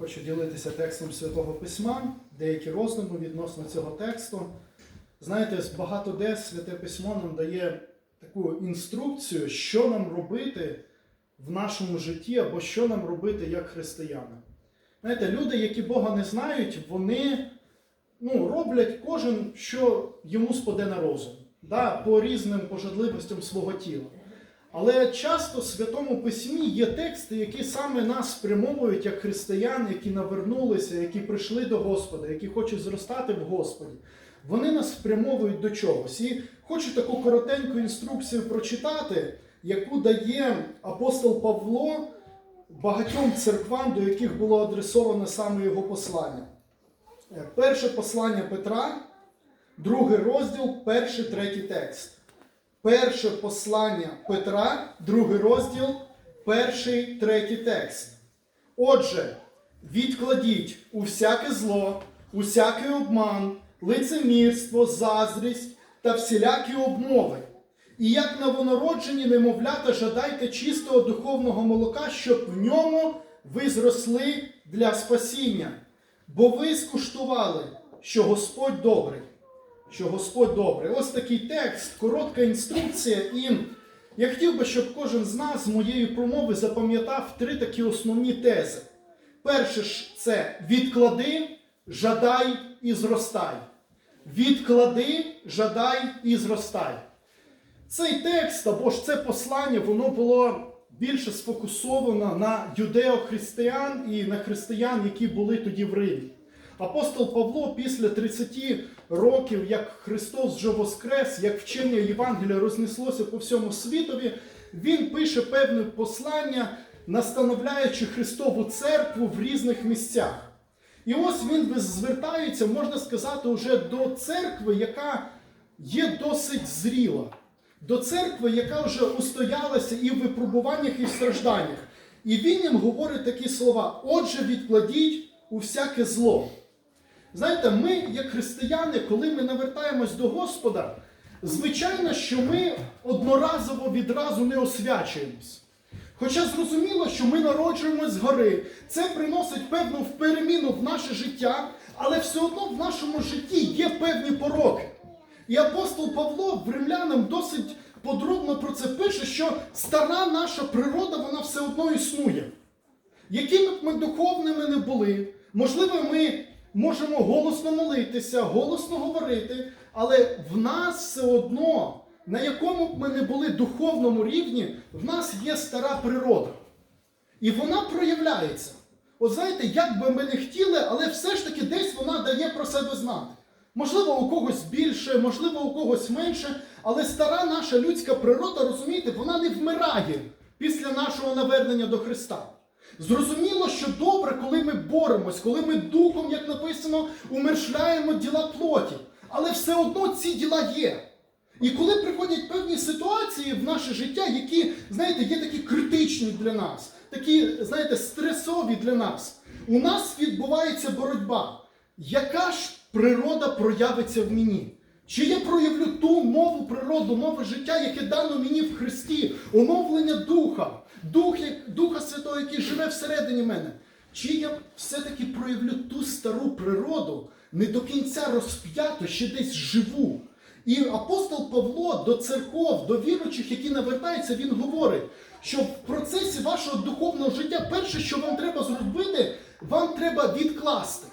Хочу ділитися текстом Святого Письма, деякі роздуми відносно цього тексту. Знаєте, багато де Святе Письмо нам дає таку інструкцію, що нам робити в нашому житті або що нам робити як християни. Знаєте, люди, які Бога не знають, вони ну, роблять кожен, що йому спаде на розум, да, по різним пожадливостям свого тіла. Але часто в Святому Письмі є тексти, які саме нас спрямовують як християн, які навернулися, які прийшли до Господа, які хочуть зростати в Господі. Вони нас спрямовують до чогось. І хочу таку коротеньку інструкцію прочитати, яку дає апостол Павло багатьом церквам, до яких було адресовано саме його послання. Е, Перше послання Петра, другий розділ, перший, третій текст. Перше послання Петра, другий розділ, перший, третій текст. Отже, відкладіть усяке зло, усякий обман, лицемірство, заздрість та всілякі обмови. І як новонароджені немовлята жадайте чистого духовного молока, щоб в ньому ви зросли для спасіння. Бо ви скуштували, що Господь добрий що Господь добрий. Ось такий текст, коротка інструкція. І я хотів би, щоб кожен з нас з моєї промови запам'ятав три такі основні тези. Перше ж це відклади, жадай і зростай. Відклади, жадай і зростай. Цей текст або ж це послання, воно було більше сфокусовано на юдеохристиян і на християн, які були тоді в Римі. Апостол Павло після 30 років, як Христос вже воскрес, як вчення Євангелія рознеслося по всьому світові, він пише певне послання, настановляючи Христову церкву в різних місцях. І ось він звертається, можна сказати, уже до церкви, яка є досить зріла, до церкви, яка вже устоялася і в випробуваннях, і в стражданнях. І він їм говорить такі слова: отже, відкладіть у всяке зло. Знаєте, ми, як християни, коли ми навертаємось до Господа, звичайно, що ми одноразово відразу не освячуємось. Хоча зрозуміло, що ми народжуємось згори, це приносить певну переміну в наше життя, але все одно в нашому житті є певні пороки. І апостол Павло в римлянам досить подробно про це пише, що стара наша природа, вона все одно існує. Якими б ми духовними не були, можливо, ми можемо голосно молитися, голосно говорити, але в нас все одно, на якому б ми не були духовному рівні, в нас є стара природа. І вона проявляється. От знаєте, як би ми не хотіли, але все ж таки десь вона дає про себе знати. Можливо, у когось більше, можливо, у когось менше, але стара наша людська природа, розумієте, вона не вмирає після нашого навернення до Христа. Зрозуміло, що добре, коли ми боремось, коли ми духом, як написано, умершляємо діла плоті. Але все одно ці діла є. І коли приходять певні ситуації в наше життя, які, знаєте, є такі критичні для нас, такі, знаєте, стресові для нас, у нас відбувається боротьба. Яка ж природа проявиться в мені? Чи я проявлю ту нову природу, нове життя, яке дано мені в Христі, оновлення Духа, Дух, Духа Святого, який живе всередині мене? Чи я все-таки проявлю ту стару природу, не до кінця розп'ято, ще десь живу? І апостол Павло до церков, до віруючих, які навертаються, він говорить, що в процесі вашого духовного життя перше, що вам треба зробити, вам треба відкласти.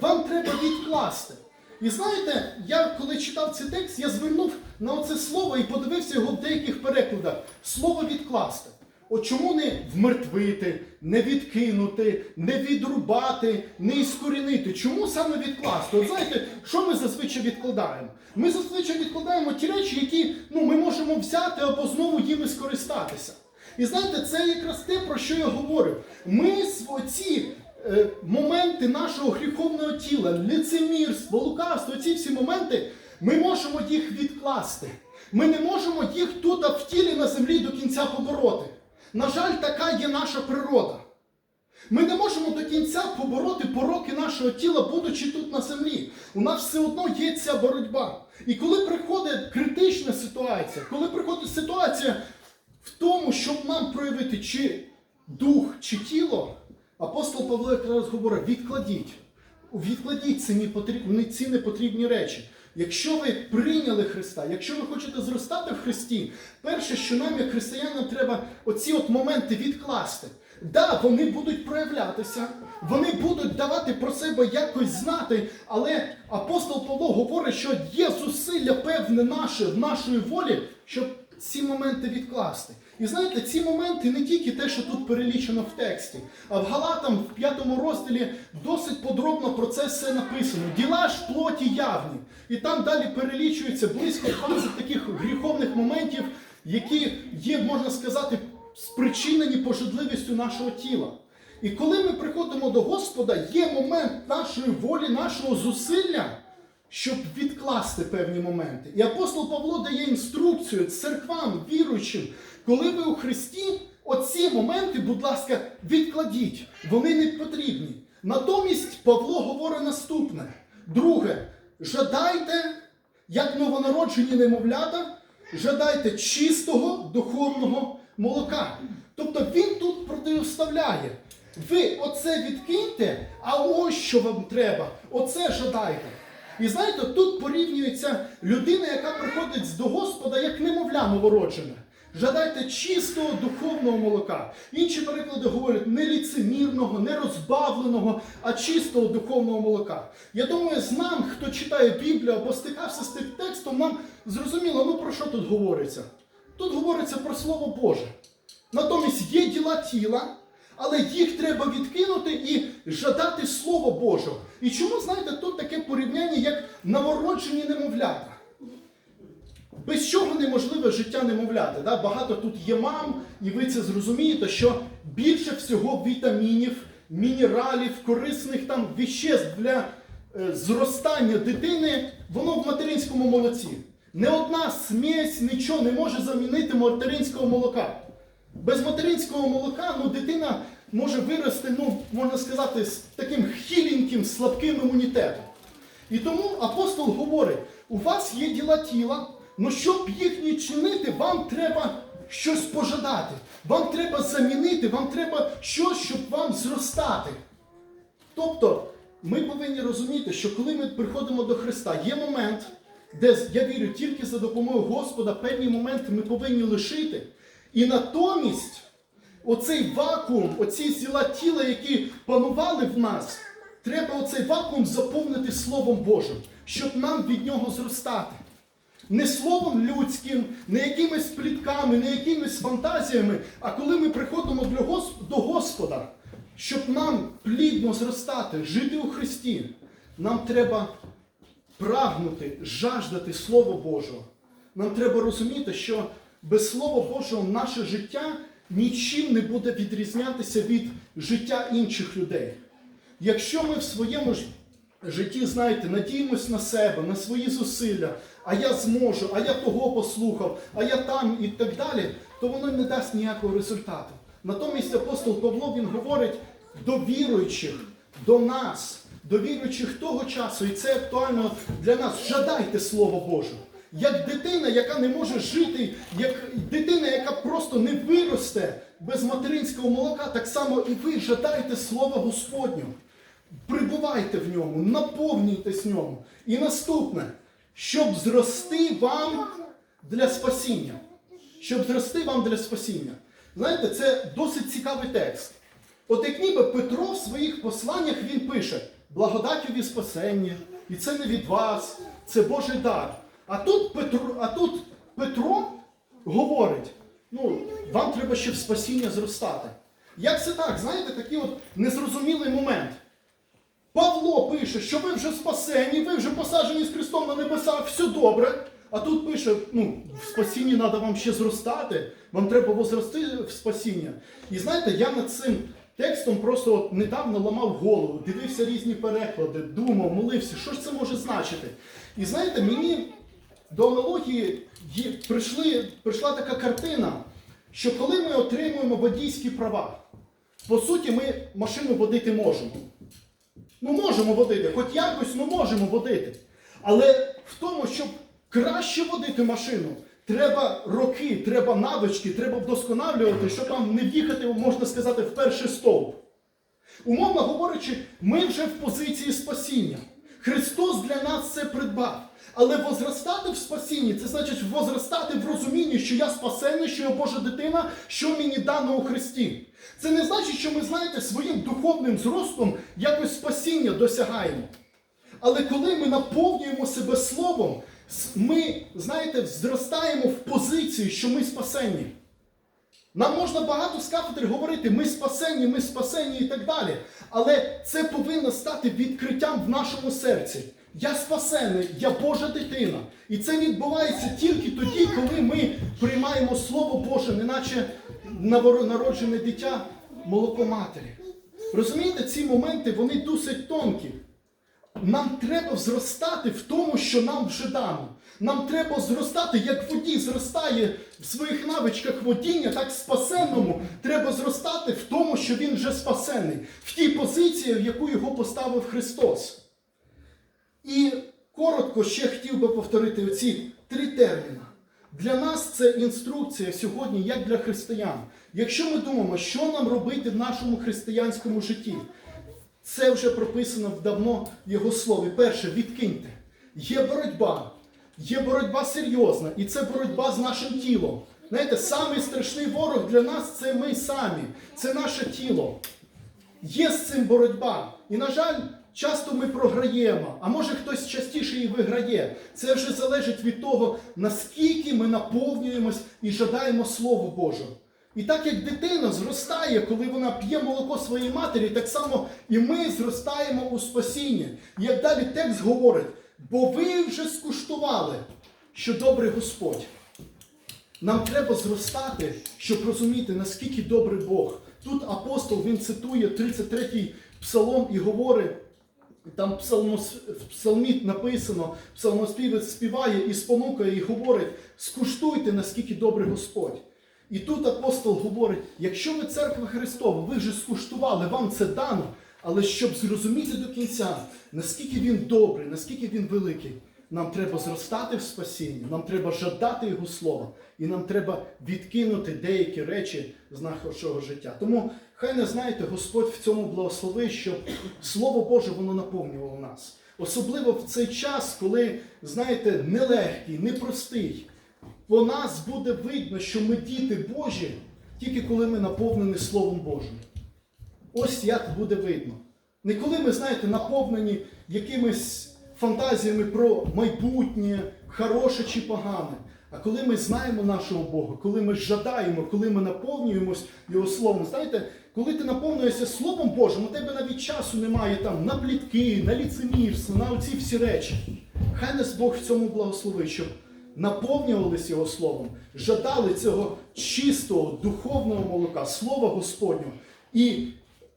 Вам треба відкласти. І знаєте, я коли читав цей текст, я звернув на оце слово і подивився його в деяких перекладах. Слово відкласти. От чому не вмертвити, не відкинути, не відрубати, не іскорінити? Чому саме відкласти? От знаєте, що ми зазвичай відкладаємо? Ми зазвичай відкладаємо ті речі, які ну, ми можемо взяти або знову їми скористатися. І знаєте, це якраз те, про що я говорю. Ми оці е, моменти нашого гріховного тіла, лицемірство, лукавство, ці всі моменти, ми можемо їх відкласти. Ми не можемо їх тут в тілі на землі до кінця побороти. На жаль, така є наша природа. Ми не можемо до кінця побороти пороки нашого тіла, будучи тут на землі. У нас все одно є ця боротьба. І коли приходить критична ситуація, коли приходить ситуація в тому, щоб нам проявити чи дух, чи тіло, апостол Павло якраз говорить: відкладіть. Відкладіть ці непотрібні, речі. Якщо ви прийняли Христа, якщо ви хочете зростати в Христі, перше, що нам, як християнам, треба оці от моменти відкласти. Да, вони будуть проявлятися, вони будуть давати про себе якось знати, але апостол Павло говорить, що є зусилля певне наше в нашої волі, щоб ці моменти відкласти. І знаєте, ці моменти не тільки те, що тут перелічено в тексті, а в Галатам в п'ятому розділі досить подробно про це все написано. Діла ж плоті явні. І там далі перелічується близько 20 таких гріховних моментів, які є, можна сказати, спричинені пожадливістю нашого тіла. І коли ми приходимо до Господа, є момент нашої волі, нашого зусилля, щоб відкласти певні моменти. І апостол Павло дає інструкцію церквам, віруючим, коли ви у Христі, оці моменти, будь ласка, відкладіть. Вони не потрібні. Натомість Павло говорить наступне: друге, жадайте, як новонароджені немовлята, жадайте чистого духовного молока. Тобто він тут протиставляє. Ви оце відкиньте, а ось що вам треба, оце жадайте. І знаєте, тут порівнюється людина, яка приходить до Господа як немовля новороджене. Жадайте чистого духовного молока. Інші переклади говорять не ліцемірного, не розбавленого, а чистого духовного молока. Я думаю, з нам, хто читає Біблію або стикався з тим текстом, нам зрозуміло, ну про що тут говориться? Тут говориться про Слово Боже. Натомість є діла тіла, але їх треба відкинути і жадати Слова Божого. І чому, знаєте, тут таке порівняння, як новороджені немовлята? Без чого неможливе життя немовляти. Да? Багато тут є мам, і ви це зрозумієте, що більше всього вітамінів, мінералів, корисних там віществ для е, зростання дитини, воно в материнському молоці. Не одна смесь нічого не може замінити материнського молока. Без материнського молока ну, дитина може вирости, ну, можна сказати, з таким хіленьким, слабким імунітетом. І тому апостол говорить: у вас є діла тіла, але щоб їх не чинити, вам треба щось пожадати. Вам треба замінити, вам треба щось, щоб вам зростати. Тобто, ми повинні розуміти, що коли ми приходимо до Христа, є момент, де я вірю, тільки за допомогою Господа певні моменти ми повинні лишити. І натомість оцей вакуум, оці зіла тіла, які панували в нас, треба оцей вакуум заповнити Словом Божим, щоб нам від нього зростати. Не словом людським, не якимись плітками, не якимись фантазіями, а коли ми приходимо до Господа, щоб нам плідно зростати, жити у Христі, нам треба прагнути, жаждати Слова Божого. Нам треба розуміти, що без Слова Божого наше життя нічим не буде відрізнятися від життя інших людей. Якщо ми в своєму житті, знаєте, надіємось на себе, на свої зусилля, а я зможу, а я того послухав, а я там і так далі, то воно не дасть ніякого результату. Натомість апостол Павло він говорить до віруючих, до нас, до віруючих того часу, і це актуально для нас. Жадайте Слово Боже. Як дитина, яка не може жити, як дитина, яка просто не виросте без материнського молока, так само і ви жадайте Слова Господнього. Прибувайте в ньому, наповнюйтесь ньому. І наступне, щоб зрости вам для спасіння. Щоб зрости вам для спасіння. Знаєте, це досить цікавий текст. От як ніби Петро в своїх посланнях він пише: благодаттю від спасення, і це не від вас, це Божий дар. А тут Петро, а тут Петро говорить: ну, вам треба ще в спасіння зростати. Як це так? Знаєте, такий от незрозумілий момент. Павло пише, що ви вже спасені, ви вже посаджені з Христом на небеса, все добре. А тут пише, ну, в спасінні треба вам ще зростати, вам треба возрости в спасіння. І знаєте, я над цим текстом просто от недавно ламав голову, дивився різні переклади, думав, молився, що ж це може значити. І знаєте, мені до аналогії прийшли, прийшла така картина, що коли ми отримуємо водійські права, по суті, ми машину водити можемо. Ну, можемо водити, хоч якось ми можемо водити. Але в тому, щоб краще водити машину, треба роки, треба навички, треба вдосконалювати, щоб там не в'їхати, можна сказати, в перший стовп. Умовно говорячи, ми вже в позиції спасіння. Христос для нас це придбав. Але возростати в спасінні це значить возростати в розумінні, що я спасений, що я Божа дитина, що мені дано у Христі. Це не значить, що ми, знаєте, своїм духовним зростом якось спасіння досягаємо. Але коли ми наповнюємо себе словом, ми, знаєте, зростаємо в позиції, що ми спасені. Нам можна багато з кафедри говорити, ми спасені, ми спасені і так далі. Але це повинно стати відкриттям в нашому серці. Я спасений, я Божа дитина. І це відбувається тільки тоді, коли ми приймаємо Слово Боже, неначе народжене дитя молоко матері. Розумієте, ці моменти вони досить тонкі. Нам треба зростати в тому, що нам вже дано. Нам треба зростати, як водій зростає в своїх навичках водіння, так спасенному треба зростати в тому, що він вже спасений, в тій позиції, в яку його поставив Христос. І коротко ще хотів би повторити оці три терміни. Для нас це інструкція сьогодні, як для християн. Якщо ми думаємо, що нам робити в нашому християнському житті, це вже прописано давно в його слові. Перше, відкиньте. Є боротьба, є боротьба серйозна, і це боротьба з нашим тілом. Знаєте, самий страшний ворог для нас це ми самі, це наше тіло. Є з цим боротьба. І, на жаль, часто ми програємо, а може хтось частіше і виграє. Це вже залежить від того, наскільки ми наповнюємось і жадаємо Слово Боже. І так як дитина зростає, коли вона п'є молоко своєї матері, так само і ми зростаємо у спасінні. І як далі текст говорить, бо ви вже скуштували, що добрий Господь. Нам треба зростати, щоб розуміти, наскільки добрий Бог. Тут апостол він цитує 33-й псалом і говорить, там псалмос, в псалмі написано, псалмоспівець співає і спонукає, і говорить: скуштуйте, наскільки добрий Господь. І тут апостол говорить: якщо ви церква Христова, ви вже скуштували, вам це дано, але щоб зрозуміти до кінця, наскільки він добрий, наскільки він великий, нам треба зростати в спасінні, нам треба жадати Його слова, і нам треба відкинути деякі речі з нашого життя. Тому хай не знаєте, Господь в цьому благословить, щоб Слово Боже воно наповнювало нас. Особливо в цей час, коли, знаєте, нелегкий, непростий. По нас буде видно, що ми діти Божі, тільки коли ми наповнені Словом Божим. Ось як буде видно. Не коли ми, знаєте, наповнені якимись фантазіями про майбутнє, хороше чи погане. А коли ми знаємо нашого Бога, коли ми жадаємо, коли ми наповнюємось Його Словом, знаєте, коли ти наповнюєшся Словом Божим, у тебе навіть часу немає там на плітки, на ліцемірство, на оці всі речі. Хай нас Бог в цьому благословить, щоб наповнювалися Його Словом, жадали цього чистого духовного молока, Слова Господнього. І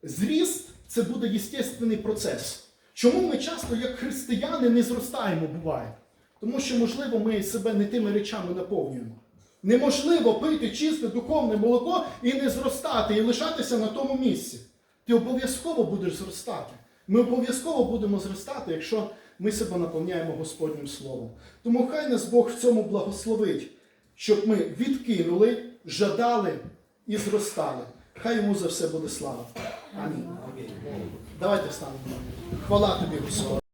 зріст це буде єстественний процес. Чому ми часто, як християни, не зростаємо, буває? Тому що, можливо, ми себе не тими речами наповнюємо. Неможливо пити чисте духовне молоко і не зростати, і лишатися на тому місці. Ти обов'язково будеш зростати. Ми обов'язково будемо зростати, якщо ми себе наповняємо Господнім Словом. Тому хай нас Бог в цьому благословить, щоб ми відкинули, жадали і зростали. Хай йому за все буде слава. Амінь. Давайте встанемо. Хвала тобі, Господь.